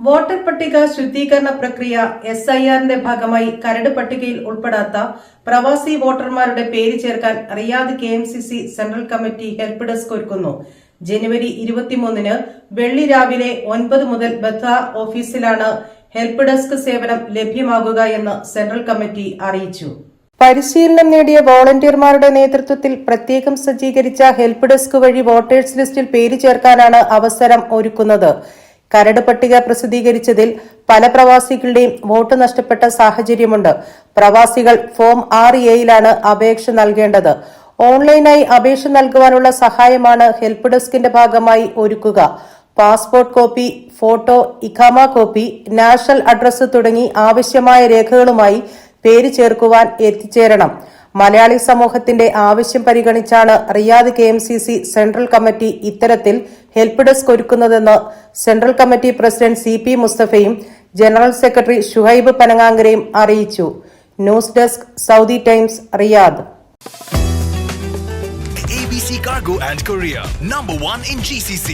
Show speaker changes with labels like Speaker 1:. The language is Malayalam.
Speaker 1: വോട്ടർ പട്ടിക ശുദ്ധീകരണ പ്രക്രിയ എസ് ഐ ആറിന്റെ ഭാഗമായി കരട് പട്ടികയിൽ ഉൾപ്പെടാത്ത പ്രവാസി വോട്ടർമാരുടെ പേര് ചേർക്കാൻ Riyadh K M C C central committee help desk ഒരുക്കുന്നു. ജനുവരി ഇരുപത്തിമൂന്നിന് വെള്ളി രാവിലെ ഒൻപത് മുതൽ ബഥ ഓഫീസിലാണ് ഹെൽപ്പ് ഡെസ്ക് സേവനം ലഭ്യമാകുക എന്ന് സെൻട്രൽ കമ്മിറ്റി അറിയിച്ചു. പരിശീലനം നേടിയ വോളണ്ടിയർമാരുടെ നേതൃത്വത്തിൽ പ്രത്യേകം സജ്ജീകരിച്ച ഹെൽപ്പ് ഡെസ്ക് വഴി വോട്ടേഴ്സ് ലിസ്റ്റിൽ പേര് ചേർക്കാനാണ് അവസരം ഒരുക്കുന്നത്. കരട് പട്ടിക പ്രസിദ്ധീകരിച്ചതിൽ പല പ്രവാസികളുടെയും വോട്ട് നഷ്ടപ്പെട്ട സാഹചര്യമുണ്ട്. പ്രവാസികൾ ഫോം ആറ് എയിലാണ് അപേക്ഷ നൽകേണ്ടത്. ഓൺലൈനായി അപേക്ഷ നൽകുവാനുള്ള സഹായമാണ് ഹെൽപ്പ് ഡെസ്കിന്റെ ഭാഗമായി ഒരുക്കുക. പാസ്പോർട്ട് കോപ്പി ഫോട്ടോ ഇഖാമ കോപ്പി നാഷണൽ അഡ്രസ് തുടങ്ങി ആവശ്യമായ രേഖകളുമായി പേര് ചേർക്കുവാൻ എത്തിച്ചേരണം. മലയാളി സമൂഹത്തിന്റെ ആവശ്യം പരിഗണിച്ചാണ് Riyadh K M C C central committee ഇത്തരത്തിൽ help desk ഒരുക്കുന്നതെന്ന് central committee president C P മുസ്തഫയും general secretary Shuhaib പനങ്ങാങ്കരയും അറിയിച്ചു. News desk Saudi Times Riyadh.
Speaker 2: ABC Cargo and Korea, number one in GCC.